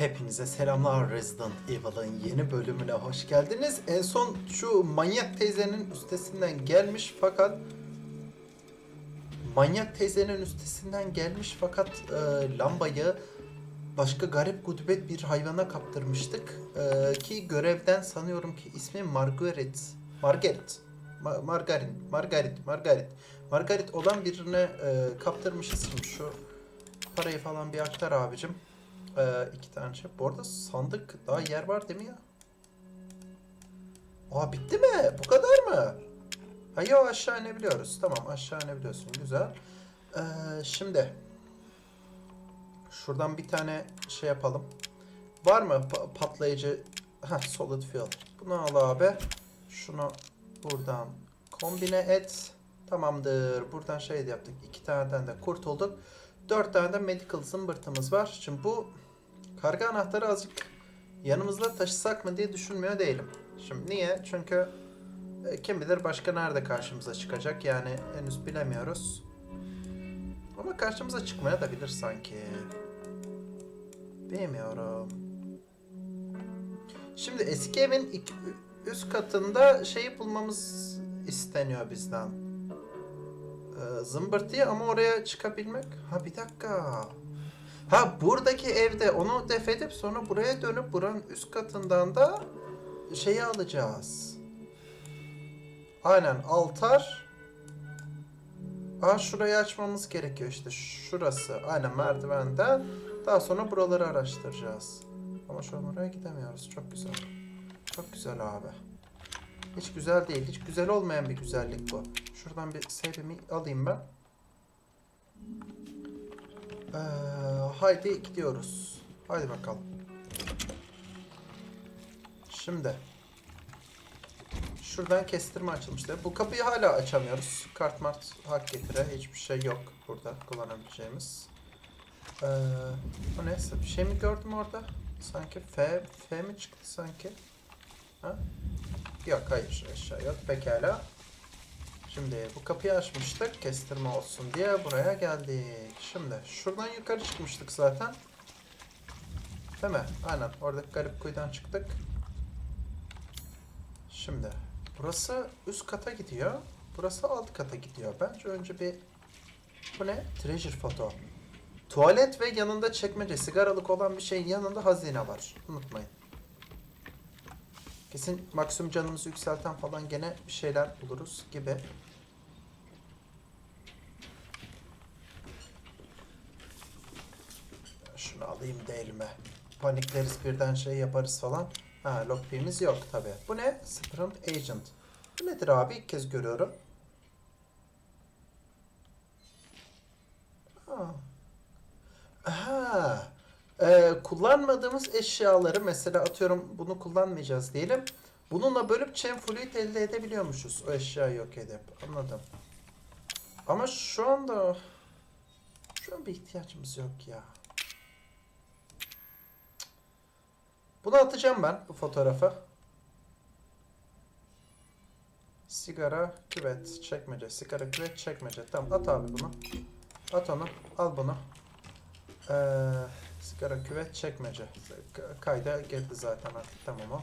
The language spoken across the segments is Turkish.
Hepinize selamlar Resident Evil'ın yeni bölümüne hoş geldiniz. En son şu manyak teyzenin üstesinden gelmiş fakat manyak teyzenin üstesinden gelmiş fakat e, lambayı başka garip gudubet bir hayvana kaptırmıştık. E, ki görevden sanıyorum ki ismi Margaret. Margaret. Ma- Margarin. Margaret. Margaret. Margaret olan birine e, kaptırmışız şimdi şu parayı falan bir aktar abicim. Ee, iki tane şey. Bu arada sandık daha yer var değil mi ya? Aa bitti mi? Bu kadar mı? Ha yok aşağı inebiliyoruz. Tamam aşağı inebiliyorsun. Güzel. Ee, şimdi şuradan bir tane şey yapalım. Var mı pa- patlayıcı? Ha solid fuel. Bunu al abi. Şunu buradan kombine et. Tamamdır. Buradan şey de yaptık. İki taneden de kurtulduk. Dört tane de medical zımbırtımız var. Şimdi bu karga anahtarı azıcık yanımızda taşısak mı diye düşünmüyor değilim. Şimdi niye? Çünkü e, kim bilir başka nerede karşımıza çıkacak yani henüz bilemiyoruz. Ama karşımıza çıkmaya da bilir sanki. Bilmiyorum. Şimdi eski evin üst katında şeyi bulmamız isteniyor bizden. Zımbırtıyı ama oraya çıkabilmek. Ha bir dakika. Ha buradaki evde onu def edip sonra buraya dönüp buranın üst katından da şeyi alacağız. Aynen altar. Aa şurayı açmamız gerekiyor işte şurası. Aynen merdivenden. Daha sonra buraları araştıracağız. Ama şu an oraya gidemiyoruz. Çok güzel. Çok güzel abi. Hiç güzel değil. Hiç güzel olmayan bir güzellik bu. Şuradan bir save'imi alayım ben. Ee, haydi gidiyoruz. Haydi bakalım. Şimdi. Şuradan kestirme açılmıştı. Bu kapıyı hala açamıyoruz. Kart mart hak getire. Hiçbir şey yok burada kullanabileceğimiz. Ee, o neyse. Bir şey mi gördüm orada? Sanki F, F mi çıktı sanki? Ha? Yok hayır aşağı yok. Pekala. Şimdi bu kapıyı açmıştık kestirme olsun diye buraya geldik. Şimdi şuradan yukarı çıkmıştık zaten. Değil mi? Aynen. Oradaki garip kuyudan çıktık. Şimdi burası üst kata gidiyor. Burası alt kata gidiyor. Bence önce bir bu ne? Treasure photo. Tuvalet ve yanında çekmece sigaralık olan bir şeyin yanında hazine var. Unutmayın. Kesin maksimum canımızı yükselten falan gene bir şeyler buluruz gibi. Şunu alayım değil mi? Panikleriz birden şey yaparız falan. Ha lockpick'imiz yok tabi. Bu ne? Sprint Agent. Bu nedir abi? İlk kez görüyorum. Ha. Ha. Ee, kullanmadığımız eşyaları mesela atıyorum bunu kullanmayacağız diyelim. Bununla bölüp chain fluid elde edebiliyormuşuz o eşyayı yok edip. Anladım. Ama şu anda şu an bir ihtiyacımız yok ya. Bunu atacağım ben bu fotoğrafı. Sigara, küvet, çekmece. Sigara, küvet, çekmece. Tamam at abi bunu. At onu. Al bunu. Ee, sigara, küvet, çekmece. Kayda girdi zaten artık. Tamam o.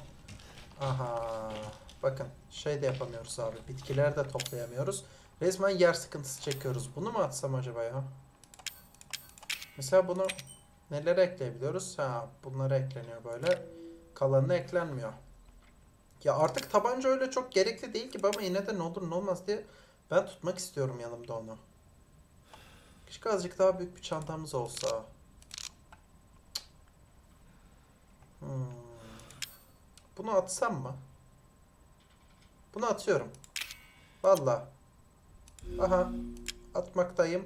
Aha. Bakın şey de yapamıyoruz abi. Bitkiler de toplayamıyoruz. Resmen yer sıkıntısı çekiyoruz. Bunu mu atsam acaba ya? Mesela bunu nelere ekleyebiliyoruz? Ha, bunlara ekleniyor böyle. Kalanına eklenmiyor. Ya artık tabanca öyle çok gerekli değil gibi ama yine de ne olur ne olmaz diye ben tutmak istiyorum yanımda onu. Keşke azıcık daha büyük bir çantamız olsa. Hmm. Bunu atsam mı? Bunu atıyorum. Valla. Aha. Atmaktayım.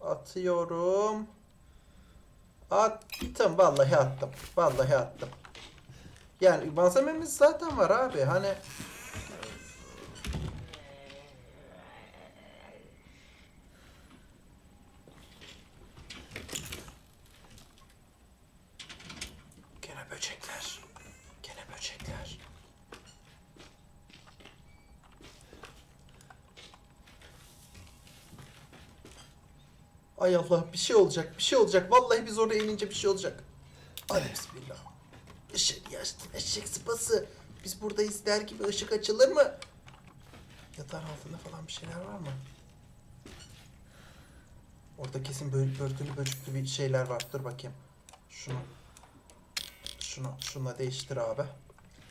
Atıyorum. Attım. Vallahi attım. Vallahi attım. Yani malzememiz zaten var abi. Hani Gene böcekler. Gene böcekler. Ay Allah bir şey olacak. Bir şey olacak. Vallahi biz oraya inince bir şey olacak. Hadi bismillah. Işık açtım eşek sıpası. Biz buradayız der gibi ışık açılır mı? Yatağın altında falan bir şeyler var mı? Orada kesin böyle börtülü böcüklü bir şeyler var. Dur bakayım. Şunu. Şunu. Şunla değiştir abi.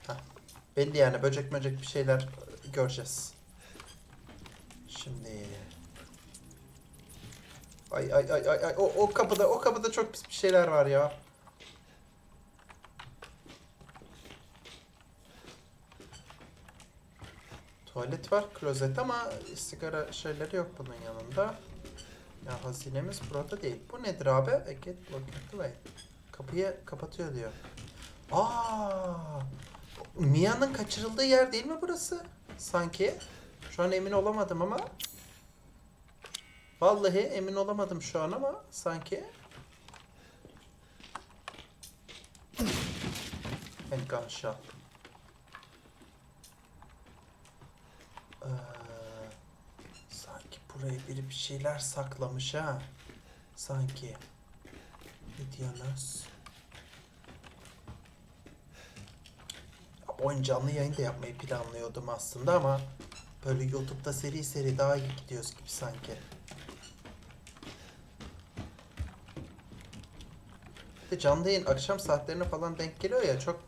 Heh. Belli yani böcek böcek bir şeyler e, göreceğiz. Şimdi. Ay ay ay ay ay o, o kapıda o kapıda çok pis bir şeyler var ya. Tuvalet var, klozet ama sigara şeyleri yok bunun yanında. Ya hazinemiz burada değil. Bu nedir abi? A get locked away. Kapıyı kapatıyor diyor. Aa! Mia'nın kaçırıldığı yer değil mi burası? Sanki. Şu an emin olamadım ama. Vallahi emin olamadım şu an ama sanki. En gunshot. Ee, sanki buraya biri bir şeyler saklamış ha. Sanki. Ne? Oyun canlı yayın da yapmayı planlıyordum aslında ama böyle YouTube'da seri seri daha iyi gidiyoruz gibi sanki. De canlı yayın akşam saatlerine falan denk geliyor ya çok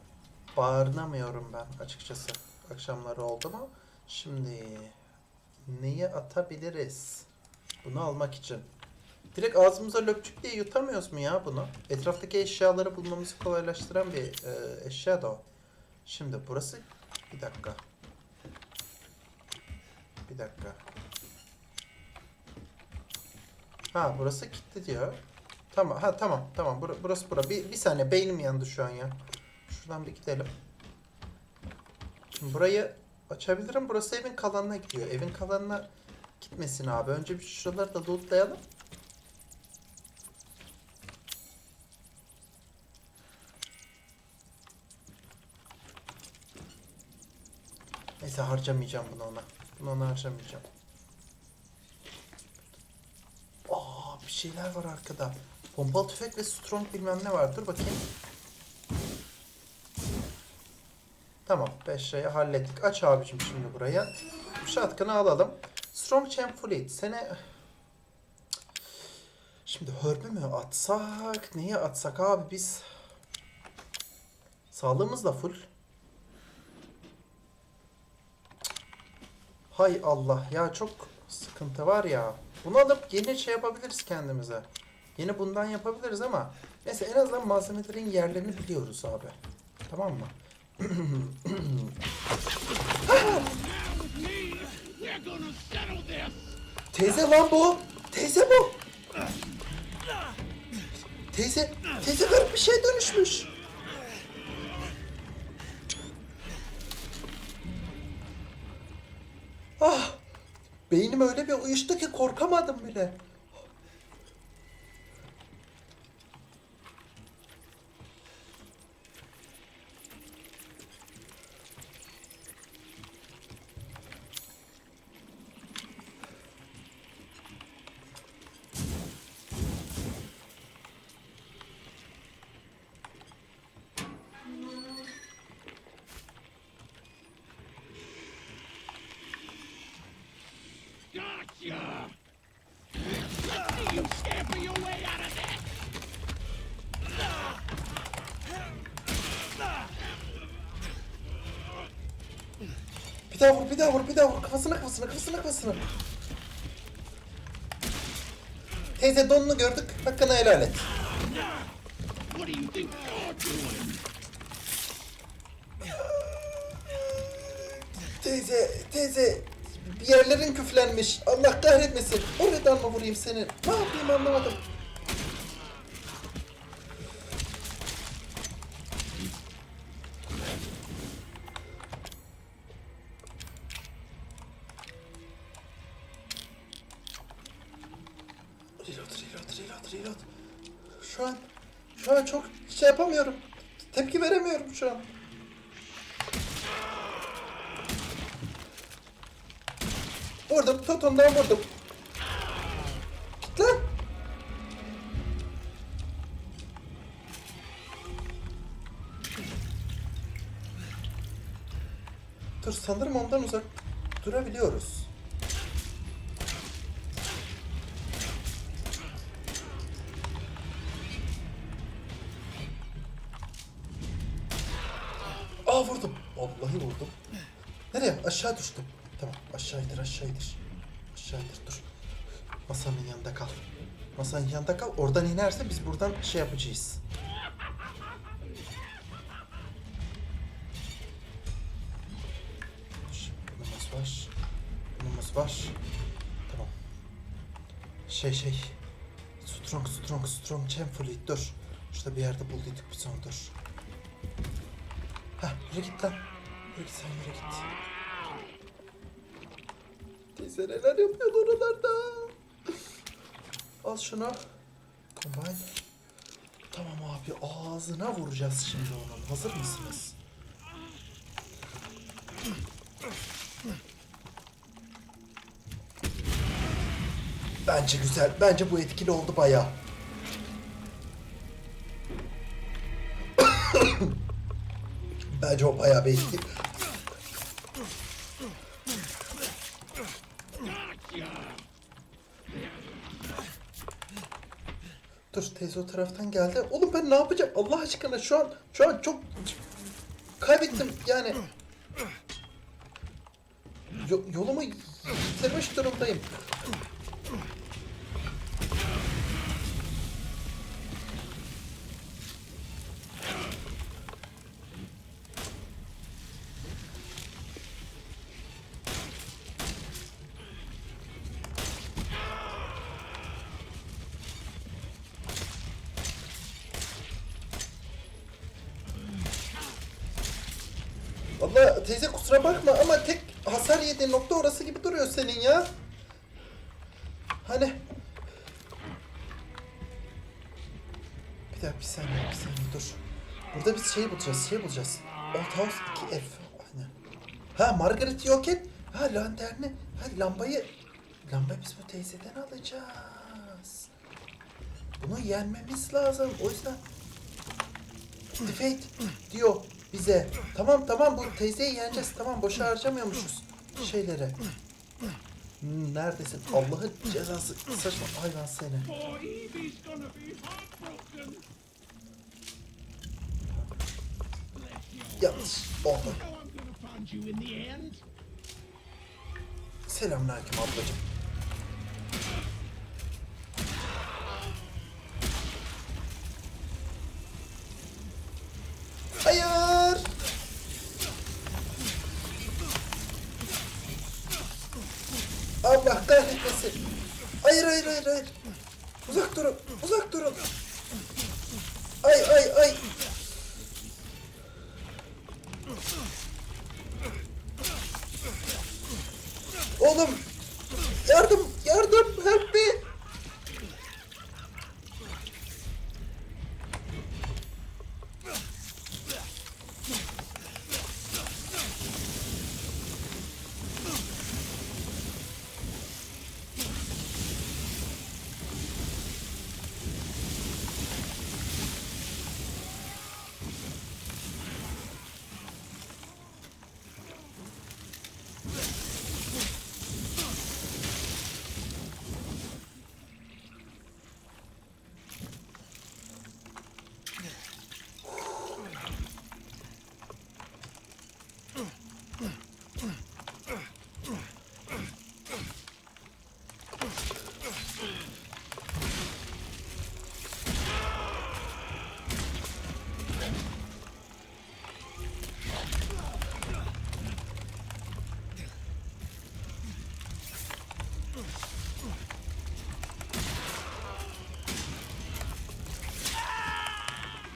bağırınamıyorum ben açıkçası. Akşamları oldu mu? Şimdi neyi atabiliriz? Bunu almak için. Direkt ağzımıza löpçük diye yutamıyoruz mu ya bunu? Etraftaki eşyaları bulmamızı kolaylaştıran bir e, eşya da o. Şimdi burası... Bir dakika. Bir dakika. Ha burası kilitli diyor. Tamam ha tamam tamam Bur- burası bura. Bir, bir saniye beynim yandı şu an ya. Şuradan bir gidelim. Şimdi burayı açabilirim. Burası evin kalanına gidiyor. Evin kalanına gitmesin abi. Önce bir şuraları da lootlayalım. Neyse harcamayacağım bunu ona. Bunu ona harcamayacağım. Aa bir şeyler var arkada. Pompalı tüfek ve strong bilmem ne var. Dur bakayım. Tamam 5 şeyi hallettik. Aç abicim şimdi buraya. Shotgun'ı alalım. Strong Champ Fleet. Sene... Şimdi Herb'ü mü atsak? Neyi atsak abi biz? Sağlığımız da full. Hay Allah ya çok sıkıntı var ya. Bunu alıp yeni şey yapabiliriz kendimize. Yeni bundan yapabiliriz ama neyse en azından malzemelerin yerlerini biliyoruz abi. Tamam mı? Teyze lan bu. Teyze bu. Teyze, teyze garip bir şeye dönüşmüş. Ah, beynim öyle bir uyuştu ki korkamadım bile. Daha vur, bir daha vur, bir daha vur. Kafasına, kafasına, kafasına, kafasına. Teyze donunu gördük. Hakkını helal et. Teyze, teyze. Bir yerlerin küflenmiş. Allah kahretmesin. Oradan mı vurayım seni? Ne yapayım anlamadım. Reload. Şu an şu an çok şey yapamıyorum. Tepki veremiyorum şu an. Vurdum. Toton'dan vurdum. Git lan. Dur sanırım ondan uzak durabiliyoruz. Aşağı düştüm. Tamam aşağıdır aşağıdır. Aşağıdır dur. Masanın yanında kal. Masanın yanında kal. Oradan inerse biz buradan şey yapacağız. Bunumuz var. Bunumuz var. Tamam. Şey şey. Strong strong strong champ fleet dur. Şurada bir yerde bulduyduk biz onu dur. Heh yürü git lan. Yürü git sen yürü git. Teyze neler yapıyor oralarda? Al şunu. Combine. Tamam abi ağzına vuracağız şimdi onun. Hazır mısınız? Bence güzel. Bence bu etkili oldu bayağı. Bence o bayağı bir etkili. Dur teyze o taraftan geldi. Oğlum ben ne yapacağım? Allah aşkına şu an şu an çok kaybettim yani. Yo- yolumu yitirmiş durumdayım. Vallahi teyze kusura bakma ama tek hasar yediğin nokta orası gibi duruyor senin ya. Hani... Bir dakika bir saniye bir saniye dur. Burada biz şey bulacağız şey bulacağız. Old House 2F. Aynen. Ha Margaret yok et. Ha lanterni. Ha lambayı. Lambayı biz bu teyzeden alacağız. Bunu yenmemiz lazım. O yüzden Defeat diyor bize. Tamam tamam bu teyzeyi yeneceğiz. Tamam boşa harcamıyormuşuz şeyleri. Hmm, Neredesin? Allah'ın cezası saçma hayvan seni. Yanlış oldu. Now I'm gonna find you in the end. Selamünaleyküm ablacığım. Hayır. Allah kahretmesin. Hayır hayır hayır hayır. Uzak durun. Uzak durun. Ay ay ay. Oğlum yardım yardım help me.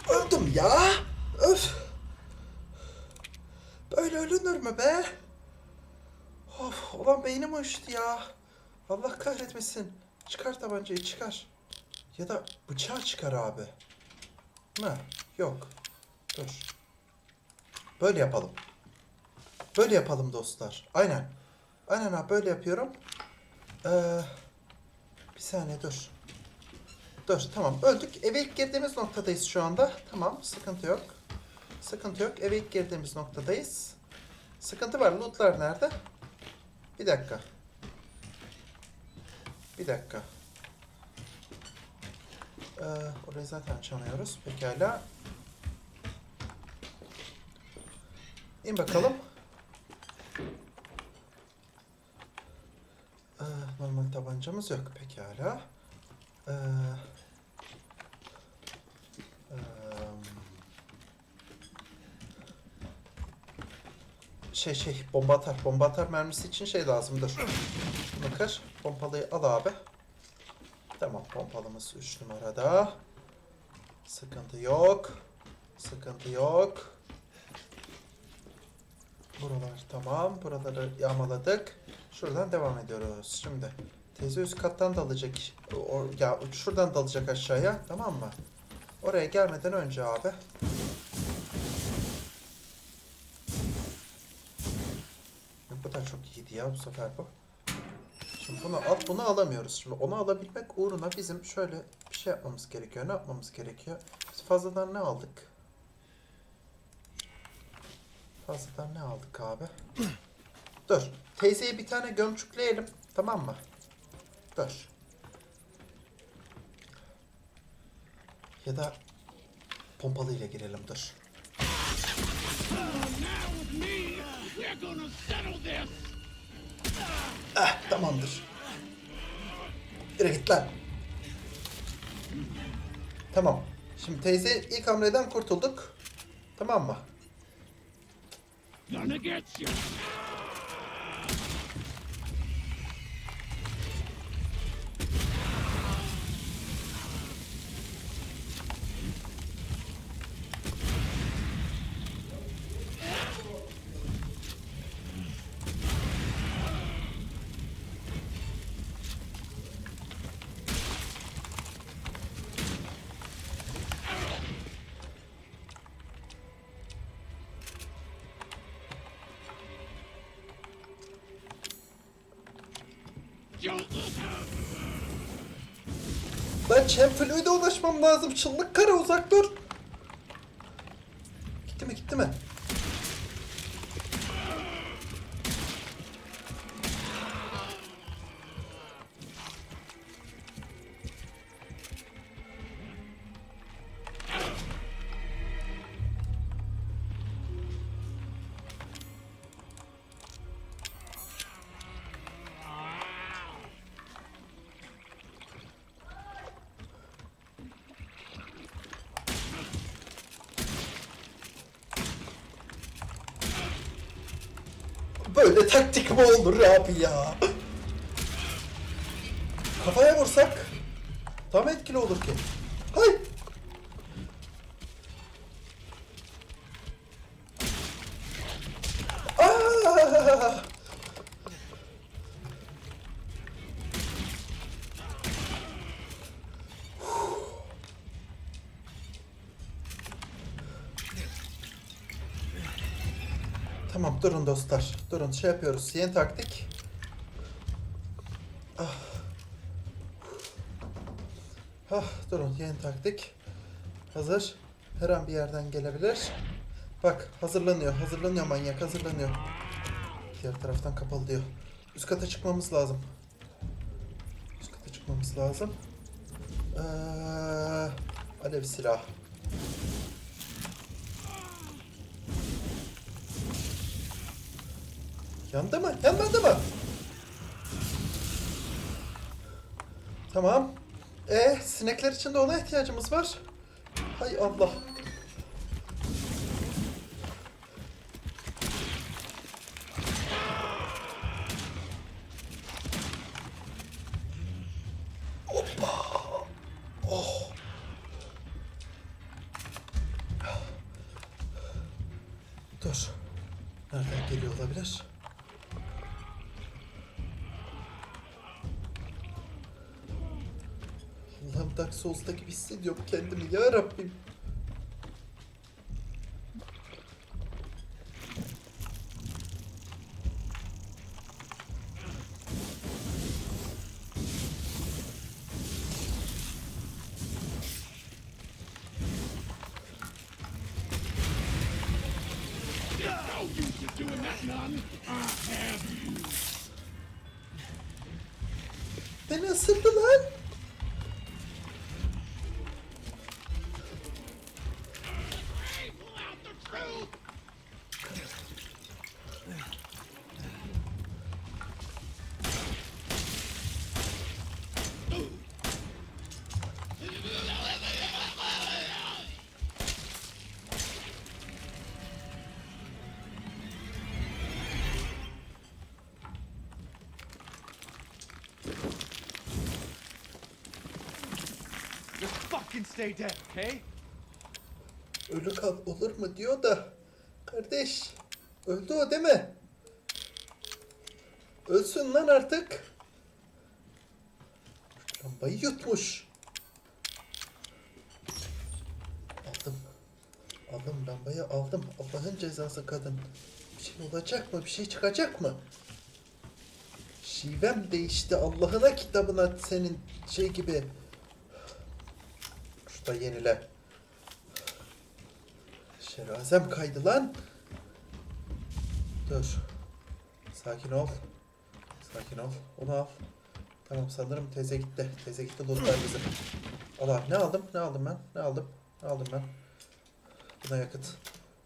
Öldüm ya. Öf. Böyle ölünür mü be? Of, ulan beynim uçtu ya. Allah kahretmesin. Çıkar tabancayı çıkar. Ya da bıçağı çıkar abi. Ne? Yok. Dur. Böyle yapalım. Böyle yapalım dostlar. Aynen. Aynen abi böyle yapıyorum. Ee, bir saniye dur. Dur tamam öldük. Eve ilk girdiğimiz noktadayız şu anda. Tamam sıkıntı yok. Sıkıntı yok. Eve ilk girdiğimiz noktadayız. Sıkıntı var. Lootlar nerede? Bir dakika. Bir dakika. Ee, orayı zaten açamıyoruz. Pekala. İn bakalım. Ee, normal tabancamız yok. Pekala. Ee, eee, şey şey bomba atar. Bomba atar mermisi için şey lazım. Dur. Bunu kır. Pompalıyı al abi. Tamam pompalımız 3 numarada. Sıkıntı yok. Sıkıntı yok. Buralar tamam. Buraları yağmaladık. Şuradan devam ediyoruz. Şimdi teyze üst kattan dalacak. O, ya şuradan dalacak aşağıya. Tamam mı? Oraya gelmeden önce abi. Bu da çok iyiydi ya bu sefer bu. Şimdi bunu al, bunu alamıyoruz. Şimdi onu alabilmek uğruna bizim şöyle bir şey yapmamız gerekiyor. Ne yapmamız gerekiyor? Biz fazladan ne aldık? Fazladan ne aldık abi? Dur. Teyzeyi bir tane gömçükleyelim. Tamam mı? Dur. Ya da pompalıyla girelim dur. Eh tamamdır. Yürü git lan. Tamam. Şimdi teyze ilk hamleden kurtulduk. Tamam mı? Lan Chamfluid'e ulaşmam lazım. Çıllık kara uzak dur. Böyle taktik mi olur abi ya? Kafaya vursak mı etkili olur ki? Tamam durun dostlar. Durun şey yapıyoruz. Yeni taktik. Ah. Ah durun yeni taktik. Hazır. Her an bir yerden gelebilir. Bak hazırlanıyor. Hazırlanıyor manyak hazırlanıyor. Diğer taraftan kapalı diyor. Üst kata çıkmamız lazım. Üst kata çıkmamız lazım. Ee, alev silah. Yandı mı? Yanmadı mı? Tamam. E sinekler için de ona ihtiyacımız var. Hay Allah. Souls'ta gibi hissediyorum kendimi ya Rabbim. Beni ısırdı lan. Stay dead, okay? Ölü kal olur mu diyor da. Kardeş. Öldü o değil mi? Ölsün lan artık. Lambayı yutmuş. Aldım. Aldım lambayı aldım. Allah'ın cezası kadın. Bir şey olacak mı? Bir şey çıkacak mı? Şivem değişti. Allah'ına kitabına senin şey gibi. Şurada yenile. Şerazem kaydı lan. Dur. Sakin ol. Sakin ol. Onu al. Tamam sanırım teyze gitti. Teyze gitti lootlar bizim. Allah ne aldım? Ne aldım ben? Ne aldım? Ne aldım ben? Buna yakıt.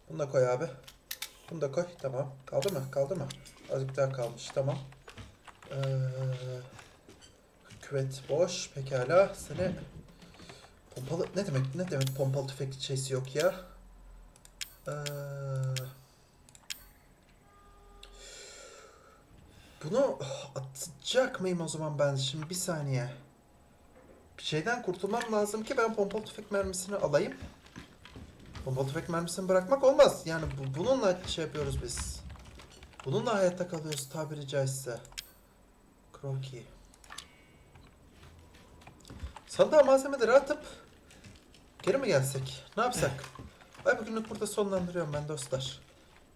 Bunu da koy abi. Bunu da koy. Tamam. Kaldı mı? Kaldı mı? Azıcık daha kalmış. Tamam. Ee, küvet boş. Pekala. Seni pompalı ne demek? Ne demek pompalı tüfek şeysi yok ya? Ee, bunu atacak mıyım o zaman ben şimdi bir saniye. Bir şeyden kurtulmam lazım ki ben pompalı tüfek mermisini alayım. Pompalı tüfek mermisini bırakmak olmaz. Yani bu, bununla şey yapıyoruz biz. Bununla hayatta kalıyoruz tabiri caizse. Crocky. Sandığa malzemeleri atıp geri mi gelsek? Ne yapsak? Ay bugünlük burada sonlandırıyorum ben dostlar.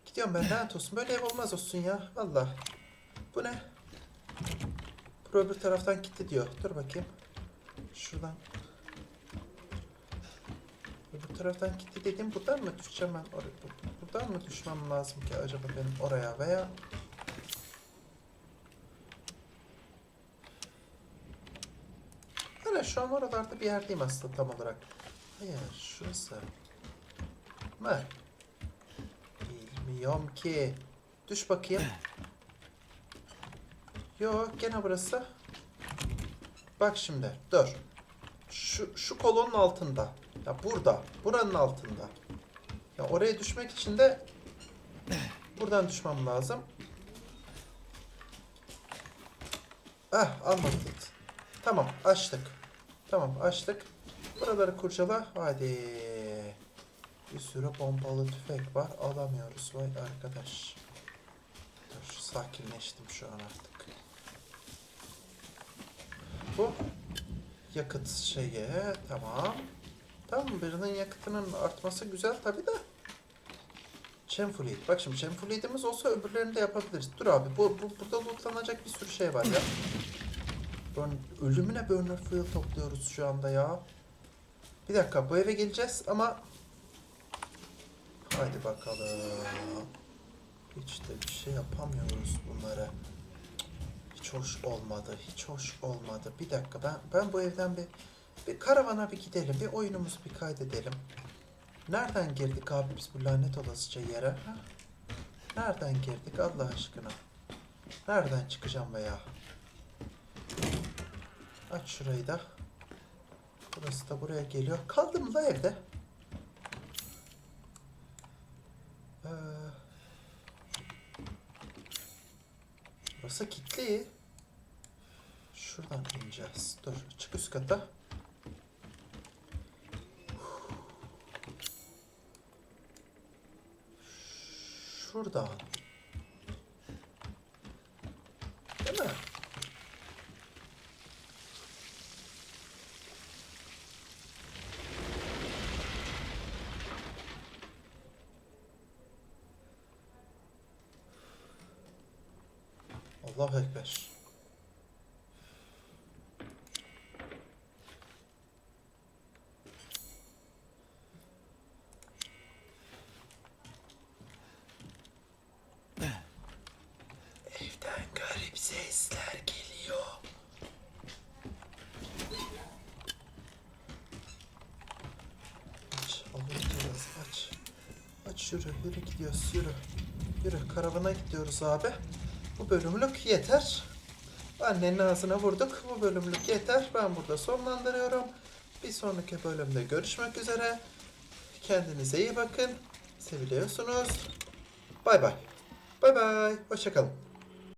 Gidiyorum ben lanet olsun. Böyle ev olmaz olsun ya. Valla. Bu ne? Bu öbür taraftan gitti diyor. Dur bakayım. Şuradan. Öbür taraftan gitti dediğim buradan mı düşeceğim ben? Bu- buradan mı düşmem lazım ki acaba benim oraya veya... Şu an oralarda bir yerdeyim aslında tam olarak. Hayır şurası. mı? Bilmiyorum ki. Düş bakayım. Yok gene burası. Bak şimdi dur. Şu, şu kolonun altında. Ya burada. Buranın altında. Ya oraya düşmek için de buradan düşmem lazım. Ah almadık. Tamam açtık. Tamam açtık. Buraları kurcala. Hadi. Bir sürü pompalı tüfek var. Alamıyoruz. Vay arkadaş. Dur sakinleştim şu an artık. Bu yakıt şeyi. Tamam. Tamam birinin yakıtının artması güzel tabi de. Chemfleet. Bak şimdi Chemfleet'imiz olsa öbürlerini de yapabiliriz. Dur abi bu, bu burada lootlanacak bir sürü şey var ya. Burn, ölümüne burner fuel topluyoruz şu anda ya. Bir dakika bu eve geleceğiz ama Haydi bakalım. Hiç de bir şey yapamıyoruz bunlara. Hiç hoş olmadı. Hiç hoş olmadı. Bir dakika ben ben bu evden bir bir karavana bir gidelim. Bir oyunumuzu bir kaydedelim. Nereden girdik abi biz bu lanet olasıca yere? Ha? Nereden girdik Allah aşkına? Nereden çıkacağım veya? Aç şurayı da. Burası da buraya geliyor. Kaldım la evde? Ee, burası kilitli. Şuradan ineceğiz. Dur çık üst kata. Şuradan. Değil mi? Allahu Ekber. Sesler geliyor. Aç, alıyoruz aç. Aç yürü, yürü gidiyoruz, yürü. Yürü, karavana gidiyoruz abi. Bu bölümlük yeter. Annenin ağzına vurduk. Bu bölümlük yeter. Ben burada sonlandırıyorum. Bir sonraki bölümde görüşmek üzere. Kendinize iyi bakın. Seviliyorsunuz. Bay bay. Bay bay. Hoşçakalın.